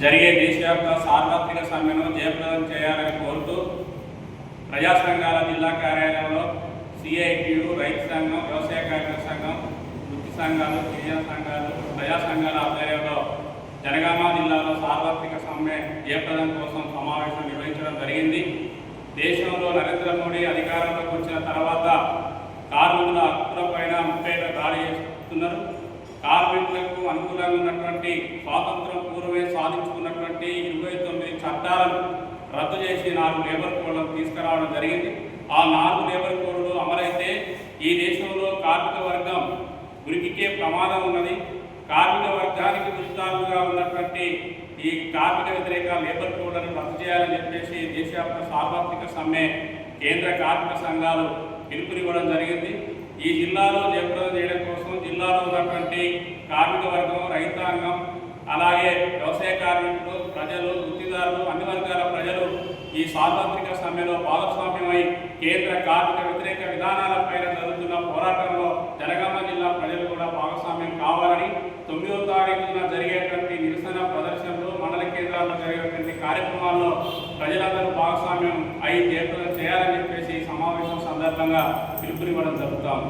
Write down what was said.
జరిగే దేశవ్యాప్త సార్వత్రిక సమ్మెను జయప్రదం చేయాలని కోరుతూ ప్రజా సంఘాల జిల్లా కార్యాలయంలో సిఐటియు రైతు సంఘం వ్యవసాయ కార్మిక సంఘం వృత్తి సంఘాలు గిరిజన సంఘాలు ప్రజా సంఘాల ఆధ్వర్యంలో జనగామ జిల్లాలో సార్వత్రిక సమ్మె జయప్రదం కోసం సమావేశం నిర్వహించడం జరిగింది. దేశంలో నరేంద్ర మోడీ అధికారంలోకి వచ్చిన తర్వాత కార్మికుల హక్కులపైన ముప్పై దాడి చేస్తున్నారు. కార్మికులకు అనుకూలంగా ఉన్నటువంటి స్వాతంత్రం చట్టాలను రద్దు చేసి నాలుగు లేబర్ కోడ్లను తీసుకురావడం జరిగింది. ఆ నాలుగు లేబర్ కోడ్లు అమలైతే ఈ దేశంలో కార్మిక వర్గం ఉనికికే ప్రమాదం ఉన్నది. కార్మిక వర్గానికి దృష్టాలుగా ఉన్నటువంటి ఈ కార్మిక వ్యతిరేక లేబర్ కోడ్లను రద్దు చేయాలని చెప్పేసి దేశవ్యాప్త సార్వత్రిక సమ్మె కేంద్ర కార్మిక సంఘాలు పిలుపునివ్వడం జరిగింది. ఈ జిల్లాలో జయప్రదం చేయడం కోసం జిల్లాలో ఉన్నటువంటి కార్మిక వర్గం రైతాంగం అలాగే వ్యవసాయ కార్మికులు ప్రజలు వృత్తిదారులు ఈ సార్వత్రిక సమ్మెలో భాగస్వామ్యమై కేంద్ర కార్మిక వ్యతిరేక విధానాలపైన జరుగుతున్న పోరాటంలో జనగామ జిల్లా ప్రజలు కూడా భాగస్వామ్యం కావాలని తొమ్మిదో తారీఖున జరిగేటువంటి నిరసన ప్రదర్శనలు మండల కేంద్రాల్లో జరిగేటువంటి కార్యక్రమాల్లో ప్రజలందరూ భాగస్వామ్యం అయి జయప్రదం చేయాలని చెప్పేసి ఈ సమావేశం సందర్భంగా పిలుపునివ్వడం జరుగుతాము